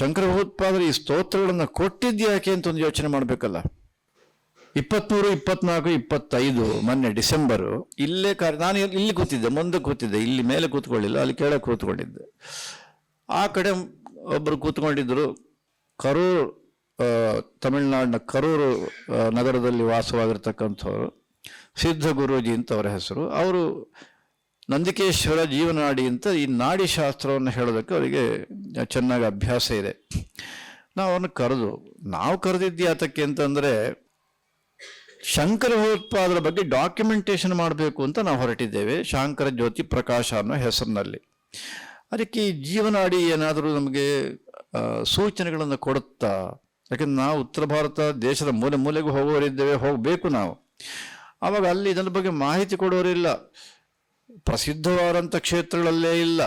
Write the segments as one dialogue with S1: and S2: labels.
S1: ಶಂಕರ ಭಗವತ್ಪಾದರು ಈ ಸ್ತೋತ್ರಗಳನ್ನು ಕೊಟ್ಟಿದ್ಯಾಕೆ ಅಂತ ಒಂದು ಯೋಚನೆ ಮಾಡಬೇಕಲ್ಲ. ಇಪ್ಪತ್ಮೂರು, ಇಪ್ಪತ್ನಾಲ್ಕು, ಇಪ್ಪತ್ತೈದು, ಮೊನ್ನೆ ಡಿಸೆಂಬರು, ಇಲ್ಲೇ ಕಾರ್ಯ ನಾನು ಇಲ್ಲಿ- ಕೂತಿದ್ದೆ ಮುಂದೆ ಕೂತಿದ್ದೆ, ಇಲ್ಲಿ ಮೇಲೆ ಕೂತ್ಕೊಳ್ಳಿಲ್ಲ, ಅಲ್ಲಿ ಕೆಳಗೆ ಕೂತ್ಕೊಂಡಿದ್ದೆ. ಆ ಕಡೆ ಒಬ್ಬರು ಕೂತ್ಕೊಂಡಿದ್ದರು ಕರೂರು ತಮಿಳ್ನಾಡಿನ ಕರೂರು ನಗರದಲ್ಲಿ ವಾಸವಾಗಿರ್ತಕ್ಕಂಥವ್ರು ಸಿದ್ಧ ಗುರೂಜಿ ಅಂತ ಅವರ ಹೆಸರು, ಅವರು ನಂದಿಕೇಶ್ವರ ಜೀವನಾಡಿ ಅಂತ ಈ ನಾಡಿ ಶಾಸ್ತ್ರವನ್ನು ಹೇಳೋದಕ್ಕೆ ಅವರಿಗೆ ಚೆನ್ನಾಗಿ ಅಭ್ಯಾಸ ಇದೆ. ನಾವು ಅವನು ಕರೆದು, ನಾವು ಕರೆದಿದ್ದು ಯಾತಕ್ಕೆ ಅಂತಂದರೆ ಶಂಕರ ಭಯೋತ್ಪಾದರ ಬಗ್ಗೆ ಡಾಕ್ಯುಮೆಂಟೇಶನ್ ಮಾಡಬೇಕು ಅಂತ ನಾವು ಹೊರಟಿದ್ದೇವೆ, ಶಂಕರ ಜ್ಯೋತಿ ಪ್ರಕಾಶ ಅನ್ನೋ ಹೆಸರಿನಲ್ಲಿ. ಅದಕ್ಕೆ ಈ ಜೀವನಾಡಿ ಏನಾದರೂ ನಮಗೆ ಸೂಚನೆಗಳನ್ನು ಕೊಡುತ್ತಾ? ಯಾಕಂದ್ರೆ ನಾವು ಉತ್ತರ ಭಾರತ ದೇಶದ ಮೂಲೆ ಮೂಲೆಗೂ ಹೋಗೋರಿದ್ದೇವೆ ಹೋಗಬೇಕು ನಾವು. ಆವಾಗ ಅಲ್ಲಿ ಇದರ ಬಗ್ಗೆ ಮಾಹಿತಿ ಕೊಡೋರಿಲ್ಲ ಪ್ರಸಿದ್ಧವಾದಂಥ ಕ್ಷೇತ್ರಗಳಲ್ಲೇ ಇಲ್ಲ.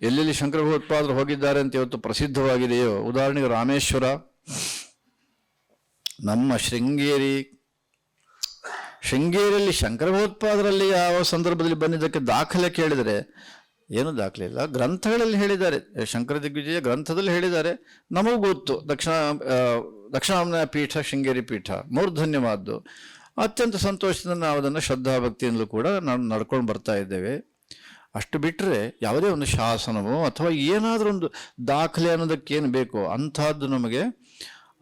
S1: ಎಲ್ಲೆಲ್ಲಿ ಶಂಕರ ಭಗವತ್ಪಾದರು ಹೋಗಿದ್ದಾರೆ ಅಂತ ಇವತ್ತು ಪ್ರಸಿದ್ಧವಾಗಿದೆಯೋ, ಉದಾಹರಣೆಗೆ ರಾಮೇಶ್ವರ, ನಮ್ಮ ಶೃಂಗೇರಿ. ಶೃಂಗೇರಿಯಲ್ಲಿ ಶಂಕರ ಭಗವತ್ಪಾದರಲ್ಲಿ ಯಾವ ಸಂದರ್ಭದಲ್ಲಿ ಬಂದಿದ್ದಕ್ಕೆ ದಾಖಲೆ ಕೇಳಿದರೆ, ಏನು ದಾಖಲೆ ಇಲ್ಲ, ಗ್ರಂಥಗಳಲ್ಲಿ ಹೇಳಿದ್ದಾರೆ. ಶಂಕರ ದಿಗ್ವಿಜಯ ಗ್ರಂಥದಲ್ಲಿ ಹೇಳಿದ್ದಾರೆ. ನಮಗೂ ಗೊತ್ತು, ದಕ್ಷಿಣ ದಕ್ಷಿಣಾಮನ ಪೀಠ, ಶೃಂಗೇರಿ ಪೀಠ, ಮೂರ್ಧನ್ಯವಾದ್ದು. ಅತ್ಯಂತ ಸಂತೋಷದಿಂದ ನಾವು ಅದನ್ನು ಶ್ರದ್ಧಾಭಕ್ತಿಯಿಂದಲೂ ಕೂಡ ನಾವು ನಡ್ಕೊಂಡು ಬರ್ತಾ ಇದ್ದೇವೆ. ಅಷ್ಟು ಬಿಟ್ಟರೆ ಯಾವುದೇ ಒಂದು ಶಾಸನವೋ ಅಥವಾ ಏನಾದರೂ ಒಂದು ದಾಖಲೆ ಅನ್ನೋದಕ್ಕೇನು ಬೇಕೋ ಅಂಥದ್ದು ನಮಗೆ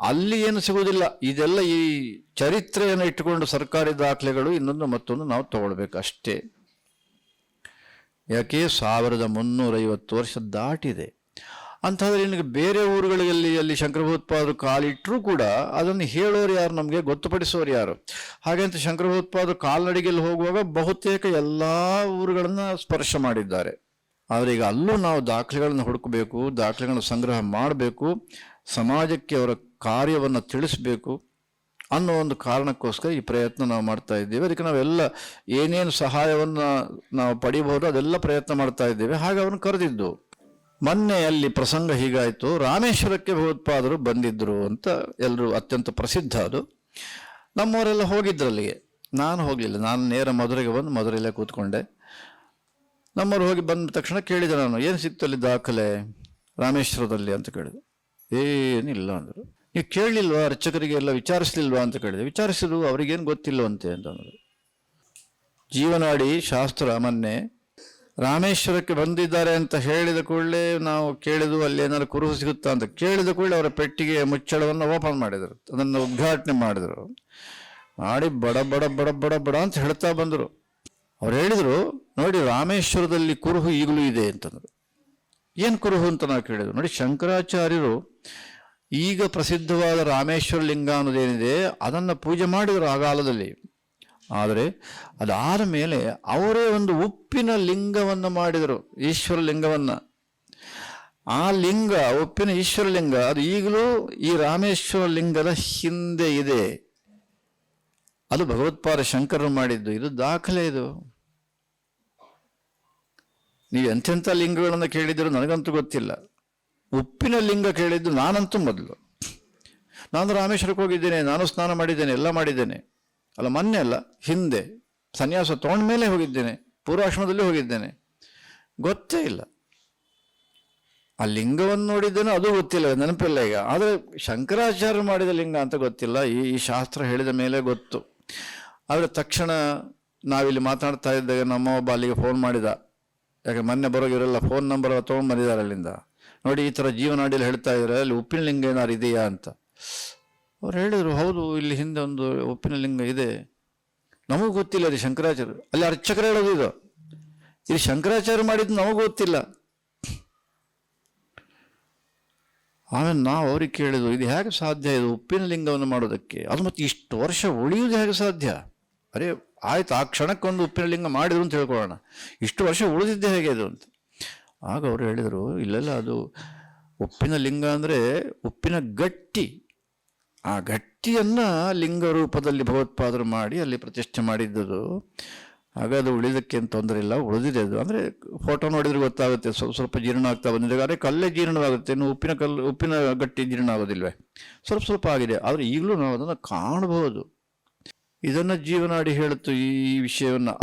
S1: ಅಲ್ಲಿ ಏನು ಸಿಗೋದಿಲ್ಲ ಇದೆಲ್ಲ ಈ ಚರಿತ್ರೆಯನ್ನು ಇಟ್ಟುಕೊಂಡು ಸರ್ಕಾರಿ ದಾಖಲೆಗಳು ಇನ್ನೊಂದು ಮತ್ತೊಂದು ನಾವು ತಗೊಳ್ಬೇಕು ಅಷ್ಟೇ. ಯಾಕೆ? ಸಾವಿರದ ಮುನ್ನೂರೈವತ್ತು ವರ್ಷ ದಾಟಿದೆ. ಅಂತಾದ್ರೆ ನಿನಗೆ ಬೇರೆ ಊರುಗಳಲ್ಲಿ ಅಲ್ಲಿ ಶಂಕರ ಭಗವತ್ಪಾದರು ಕಾಲಿಟ್ಟರೂ ಕೂಡ ಅದನ್ನು ಹೇಳೋರು ಯಾರು? ನಮಗೆ ಗೊತ್ತುಪಡಿಸೋರು ಯಾರು? ಹಾಗಂತ ಶಂಕರ ಭಗವತ್ಪಾದರು ಕಾಲ್ನಡಿಗೆಯಲ್ಲಿ ಹೋಗುವಾಗ ಬಹುತೇಕ ಎಲ್ಲ ಊರುಗಳನ್ನು ಸ್ಪರ್ಶ ಮಾಡಿದ್ದಾರೆ. ಆದರೆ ಈಗ ಅಲ್ಲೂ ನಾವು ದಾಖಲೆಗಳನ್ನು ಹುಡುಕಬೇಕು, ದಾಖಲೆಗಳನ್ನು ಸಂಗ್ರಹ ಮಾಡಬೇಕು, ಸಮಾಜಕ್ಕೆ ಅವರ ಕಾರ್ಯವನ್ನು ತಿಳಿಸಬೇಕು ಅನ್ನೋ ಒಂದು ಕಾರಣಕ್ಕೋಸ್ಕರ ಈ ಪ್ರಯತ್ನ ನಾವು ಮಾಡ್ತಾ ಇದ್ದೇವೆ. ಅದಕ್ಕೆ ನಾವೆಲ್ಲ ಏನೇನು ಸಹಾಯವನ್ನು ನಾವು ಪಡಿಬಹುದು ಅದೆಲ್ಲ ಪ್ರಯತ್ನ ಮಾಡ್ತಾ ಇದ್ದೇವೆ. ಹಾಗೆ ಅವನು ಕರೆದಿದ್ದು. ಮೊನ್ನೆ ಅಲ್ಲಿ ಪ್ರಸಂಗ ಹೀಗಾಯಿತು, ರಾಮೇಶ್ವರಕ್ಕೆ ಭಗವತ್ಪಾದರು ಬಂದಿದ್ದರು ಅಂತ ಎಲ್ಲರೂ ಅತ್ಯಂತ ಪ್ರಸಿದ್ಧ ಅದು. ನಮ್ಮವರೆಲ್ಲ ಹೋಗಿದ್ರು ಅಲ್ಲಿಗೆ ನಾನು ಹೋಗಲಿಲ್ಲ, ನಾನು ನೇರ ಮಧುರೆಗೆ ಬಂದು ಮಧುರೆಯಲ್ಲೇ ಕೂತ್ಕೊಂಡೆ. ನಮ್ಮವರು ಹೋಗಿ ಬಂದ ತಕ್ಷಣ ಕೇಳಿದೆ ನಾನು, ಏನು ಸಿಕ್ತಲ್ಲಿ ದಾಖಲೆ ರಾಮೇಶ್ವರದಲ್ಲಿ? ಅಂತ ಕೇಳಿದೆ. ಏನಿಲ್ಲ ಅಂದರು. ನೀವು ಕೇಳಲಿಲ್ವಾ? ಅರ್ಚಕರಿಗೆ ಎಲ್ಲ ವಿಚಾರಿಸ್ಲಿಲ್ವಾ? ಅಂತ ಕೇಳಿದೆ. ವಿಚಾರಿಸಿದ್ರು, ಅವರಿಗೇನು ಗೊತ್ತಿಲ್ಲವಂತೆ ಅಂತಂದರು ಜೀವನಾಡಿ ಶಾಸ್ತ್ರ ಮೊನ್ನೆ ರಾಮೇಶ್ವರಕ್ಕೆ ಬಂದಿದ್ದಾರೆ ಅಂತ ಹೇಳಿದ ಕೂಡಲೇ ನಾವು ಕೇಳಿದು ಅಲ್ಲಿ ಏನಾದ್ರು ಕುರುಹು ಸಿಗುತ್ತಾ ಅಂತ. ಕೇಳಿದ ಕೂಡಲೇ ಅವರ ಪೆಟ್ಟಿಗೆ ಮುಚ್ಚಳವನ್ನು ಓಪನ್ ಮಾಡಿದರು, ಅದನ್ನು ಉದ್ಘಾಟನೆ ಮಾಡಿದರು. ಮಾಡಿ ಬಡ ಬಡ ಬಡ ಬಡ ಬಡ ಅಂತ ಹೇಳ್ತಾ ಬಂದರು. ಅವ್ರು ಹೇಳಿದರು, ನೋಡಿ ರಾಮೇಶ್ವರದಲ್ಲಿ ಕುರುಹು ಈಗಲೂ ಇದೆ ಅಂತಂದರು. ಏನು ಕುರುಹು ಅಂತ ನಾವು ಕೇಳಿದ್ರು ನೋಡಿ ಶಂಕರಾಚಾರ್ಯರು, ಈಗ ಪ್ರಸಿದ್ಧವಾದ ರಾಮೇಶ್ವರ ಲಿಂಗ ಅನ್ನೋದೇನಿದೆ, ಅದನ್ನು ಪೂಜೆ ಮಾಡಿದರು ಆ ಕಾಲದಲ್ಲಿ. ಆದರೆ ಅದಾದ ಮೇಲೆ ಅವರೇ ಒಂದು ಉಪ್ಪಿನ ಲಿಂಗವನ್ನು ಮಾಡಿದರು, ಈಶ್ವರ ಲಿಂಗವನ್ನು. ಆ ಲಿಂಗ, ಉಪ್ಪಿನ ಈಶ್ವರ ಲಿಂಗ, ಅದು ಈಗಲೂ ಈ ರಾಮೇಶ್ವರ ಲಿಂಗದ ಹಿಂದೆ ಇದೆ. ಅದು ಭಗವತ್ಪಾದ ಶಂಕರರು ಮಾಡಿದ್ದು, ಇದು ದಾಖಲೆ ಇದು. ನೀವು ಎಂಥೆಂಥ ಲಿಂಗಗಳನ್ನು ಕೇಳಿದ್ರು ನನಗಂತೂ ಗೊತ್ತಿಲ್ಲ. ಉಪ್ಪಿನ ಲಿಂಗ ಕೇಳಿದ್ದು ನಾನಂತೂ ಮೊದಲು. ನಾನು ರಾಮೇಶ್ವರಕ್ಕೆ ಹೋಗಿದ್ದೇನೆ, ನಾನು ಸ್ನಾನ ಮಾಡಿದ್ದೇನೆ, ಎಲ್ಲ ಮಾಡಿದ್ದೇನೆ. ಅಲ್ಲ, ಮೊನ್ನೆ ಅಲ್ಲ, ಹಿಂದೆ ಸನ್ಯಾಸ ತೊಗೊಂಡ ಮೇಲೆ ಹೋಗಿದ್ದೇನೆ, ಪೂರ್ವಾಶ್ರಮದಲ್ಲಿ ಹೋಗಿದ್ದೇನೆ. ಗೊತ್ತೇ ಇಲ್ಲ. ಆ ಲಿಂಗವನ್ನು ನೋಡಿದ್ದೇನೆ ಅದು ಗೊತ್ತಿಲ್ಲ, ನೆನಪಿಲ್ಲ ಈಗ. ಆದರೆ ಶಂಕರಾಚಾರ್ಯ ಮಾಡಿದ ಲಿಂಗ ಅಂತ ಗೊತ್ತಿಲ್ಲ, ಈ ಈ ಶಾಸ್ತ್ರ ಹೇಳಿದ ಮೇಲೆ ಗೊತ್ತು. ಆದರೆ ತಕ್ಷಣ ನಾವಿಲ್ಲಿ ಮಾತನಾಡ್ತಾ ಇದ್ದಾಗ ನಮ್ಮ ಒಬ್ಬ ಅಲ್ಲಿಗೆ ಫೋನ್ ಮಾಡಿದ. ಯಾಕೆ ಮೊನ್ನೆ ಬರೋಗಿರಲ್ಲ ಫೋನ್ ನಂಬರ್ ತೊಗೊಂಡು ಬಂದಿದ್ದಾರೆ ಅಲ್ಲಿಂದ. ನೋಡಿ, ಈ ಥರ ಜೀವನಾಡಿಯಲ್ಲಿ ಹೇಳ್ತಾ ಇದ್ದಾರೆ ಅಲ್ಲಿ ಉಪ್ಪಿನ ಲಿಂಗ ಏನಾರು ಇದೆಯಾ ಅಂತ. ಅವ್ರು ಹೇಳಿದರು, ಹೌದು, ಇಲ್ಲಿ ಹಿಂದೆ ಒಂದು ಉಪ್ಪಿನ ಲಿಂಗ ಇದೆ. ನಮಗೂ ಗೊತ್ತಿಲ್ಲ ರೀ ಶಂಕರಾಚಾರ್ಯ. ಅಲ್ಲಿ ಅರ್ಚಕರು ಹೇಳೋದು ಇದು. ಇಲ್ಲಿ ಶಂಕರಾಚಾರ್ಯ ಮಾಡಿದ್ದು ನಮಗೂ ಗೊತ್ತಿಲ್ಲ. ಆಮೇಲೆ ನಾವು ಅವ್ರಿಗೆ ಕೇಳಿದ್ರು ಇದು ಹೇಗೆ ಸಾಧ್ಯ? ಇದು ಉಪ್ಪಿನ ಲಿಂಗವನ್ನು ಮಾಡೋದಕ್ಕೆ? ಅದು ಮತ್ತೆ ಇಷ್ಟು ವರ್ಷ ಉಳಿಯುವುದು ಹೇಗೆ ಸಾಧ್ಯ? ಅರೆ, ಆಯ್ತು, ಆ ಕ್ಷಣಕ್ಕೊಂದು ಉಪ್ಪಿನ ಲಿಂಗ ಮಾಡಿದ್ರು ಅಂತ ಹೇಳ್ಕೊಳ್ಳೋಣ. ಇಷ್ಟು ವರ್ಷ ಉಳಿದಿದ್ದೆ ಹೇಗೆ ಅದು ಅಂತ. ಆಗ ಅವರು ಹೇಳಿದರು, ಇಲ್ಲೆಲ್ಲ, ಅದು ಉಪ್ಪಿನ ಲಿಂಗ ಅಂದರೆ ಉಪ್ಪಿನ ಗಟ್ಟಿ ಆ ಗಟ್ಟಿಯನ್ನು ಲಿಂಗ ರೂಪದಲ್ಲಿ ಭಗವತ್ಪಾದರು ಮಾಡಿ ಅಲ್ಲಿ ಪ್ರತಿಷ್ಠೆ ಮಾಡಿದ್ದದು. ಆಗ ಅದು ಉಳಿದಕ್ಕೆ ಏನು ತೊಂದರೆ ಇಲ್ಲ, ಉಳಿದಿದೆ ಅದು. ಅಂದರೆ ಫೋಟೋ ನೋಡಿದ್ರೆ ಗೊತ್ತಾಗುತ್ತೆ, ಸ್ವಲ್ಪ ಸ್ವಲ್ಪ ಜೀರ್ಣ ಆಗ್ತಾ ಬಂದಿದೆ. ಆದರೆ ಕಲ್ಲೇ ಜೀರ್ಣವಾಗುತ್ತೆ, ಇನ್ನು ಉಪ್ಪಿನ ಕಲ್ಲು, ಉಪ್ಪಿನ ಗಟ್ಟಿ ಜೀರ್ಣ ಆಗೋದಿಲ್ವೇ? ಸ್ವಲ್ಪ ಸ್ವಲ್ಪ ಆಗಿದೆ. ಆದರೆ ಈಗಲೂ ನಾವು ಅದನ್ನು ಕಾಣಬಹುದು. ಇದನ್ನು ಜೀವನಾಡಿ ಹೇಳುತ್ತು ಈ ವಿಷಯವನ್ನು.